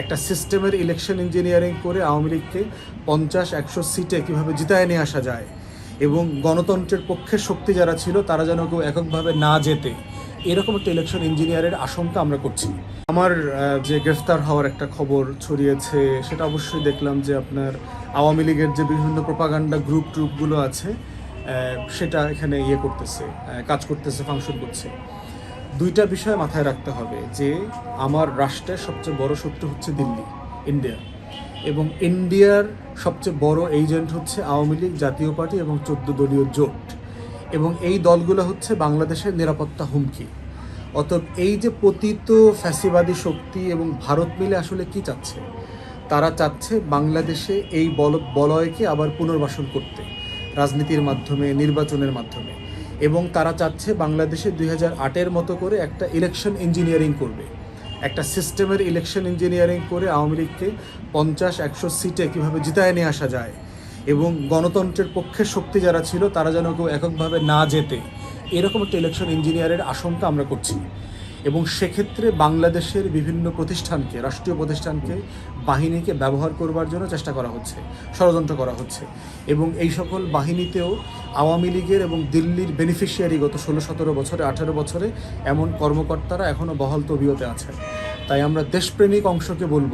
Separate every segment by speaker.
Speaker 1: একটা সিস্টেমের election engineering করে আওয়ামী লীগকে পঞ্চাশ, একশো সিটে কীভাবে জিতায় নিয়ে আসা যায় এবং গণতন্ত্রের পক্ষে শক্তি যারা ছিল, তারা যেন কেউ এককভাবে না যেতে এরকম একটা ইলেকশন ইঞ্জিনিয়ারের আশঙ্কা আমরা করছি। আমার যে গ্রেফতার হওয়ার একটা খবর ছড়িয়েছে, সেটা অবশ্যই দেখলাম যে আপনার আওয়ামী লীগের যে বিভিন্ন প্রপাগান্ডা গ্রুপ ট্রুপগুলো আছে সেটা এখানে ইয়ে করতেছে কাজ করতেছে, ফাংশন করছে। দুইটা বিষয় মাথায় রাখতে হবে যে আমার রাষ্ট্রের সবচেয়ে বড় শত্রু হচ্ছে দিল্লি, ইন্ডিয়া। এবং ইন্ডিয়ার সবচেয়ে বড় এজেন্ট হচ্ছে আওয়ামী লীগ জাতীয় পার্টি এবং চোদ্দ দলীয় জোট। এবং এই দলগুলো হচ্ছে বাংলাদেশের নিরাপত্তা হুমকি। অতএব এই যে পতিত ফ্যাসিবাদী শক্তি এবং ভারত মিলে আসলে কি চাচ্ছে? তারা চাচ্ছে বাংলাদেশে এই বল, বলয়কে আবার পুনর্বাসন করতে, রাজনীতির মাধ্যমে, নির্বাচনের মাধ্যমে। এবং তারা চাচ্ছে বাংলাদেশে দুই হাজার আটের মতো করে একটা ইলেকশন ইঞ্জিনিয়ারিং করবে। একটা সিস্টেমের ইলেকশন ইঞ্জিনিয়ারিং করে আওয়ামী লীগকে পঞ্চাশ, একশো সিটে কীভাবে জিতায় নিয়ে আসা যায় এবং গণতন্ত্রের পক্ষে শক্তি যারা ছিল, তারা যেন কেউ এককভাবে না যেতে এরকম একটা ইলেকশন ইঞ্জিনিয়ারের আশঙ্কা আমরা করছি। এবং সেক্ষেত্রে বাংলাদেশের বিভিন্ন প্রতিষ্ঠানকে, রাষ্ট্রীয় প্রতিষ্ঠানকে, বাহিনীকে ব্যবহার করবার জন্য চেষ্টা করা হচ্ছে, ষড়যন্ত্র করা হচ্ছে। এবং এই সকল বাহিনীতেও আওয়ামী লীগের এবং দিল্লির বেনিফিশিয়ারি গত ষোলো, সতেরো বছরে, আঠেরো বছরে এমন কর্মকর্তারা এখনও বহাল তবিয়তে আছেন। তাই আমরা দেশপ্রেমিক অংশকে বলব,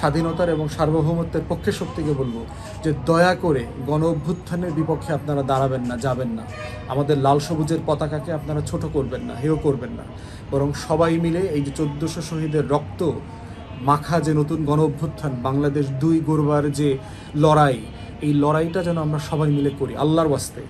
Speaker 1: স্বাধীনতার এবং সার্বভৌমত্বের পক্ষে শক্তিকে বলব যে দয়া করে গণ অভ্যুত্থানের বিপক্ষে আপনারা দাঁড়াবেন না, যাবেন না। আমাদের লাল সবুজের পতাকাকে আপনারা ছোট করবেন না, হেয় করবেন না। বরং সবাই মিলে এই যে চোদ্দোশো শহীদের রক্ত মাখা যে নতুন গণ অভ্যুত্থান, বাংলাদেশ দুই গড়বার যে লড়াই, এই লড়াইটা যেন আমরা সবাই মিলে করি, আল্লাহর ওয়াস্তে।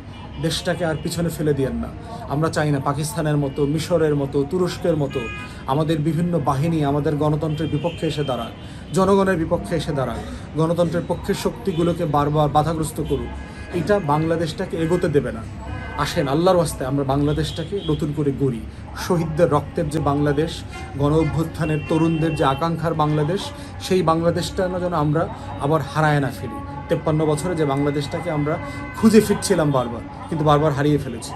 Speaker 1: দেশটাকে আর পিছনে ফেলে দিয়েন না। আমরা চাই না পাকিস্তানের মতো, মিশরের মতো, তুরস্কের মতো, আমাদের বিভিন্ন বাহিনী, আমাদের গণতন্ত্রের বিপক্ষে এসে দাঁড়াক, জনগণের বিপক্ষে এসে দাঁড়াক, গণতন্ত্রের পক্ষের শক্তিগুলোকে বারবার বাধাগ্রস্ত করুক। এটা বাংলাদেশটাকে এগোতে দেবে না। আসেন, আল্লাহর ওয়াস্তে আমরা বাংলাদেশটাকে নতুন করে গড়ি। শহীদদের রক্তের যে বাংলাদেশ, গণ অভ্যুত্থানের তরুণদের যে আকাঙ্ক্ষার বাংলাদেশ, সেই বাংলাদেশটা যেন আমরা আবার হারায় না ফেলি। তেপ্পান্ন বছরে যে বাংলাদেশটাকে আমরা খুঁজে ফিরছিলাম বারবার কিন্তু বারবার হারিয়ে ফেলেছি।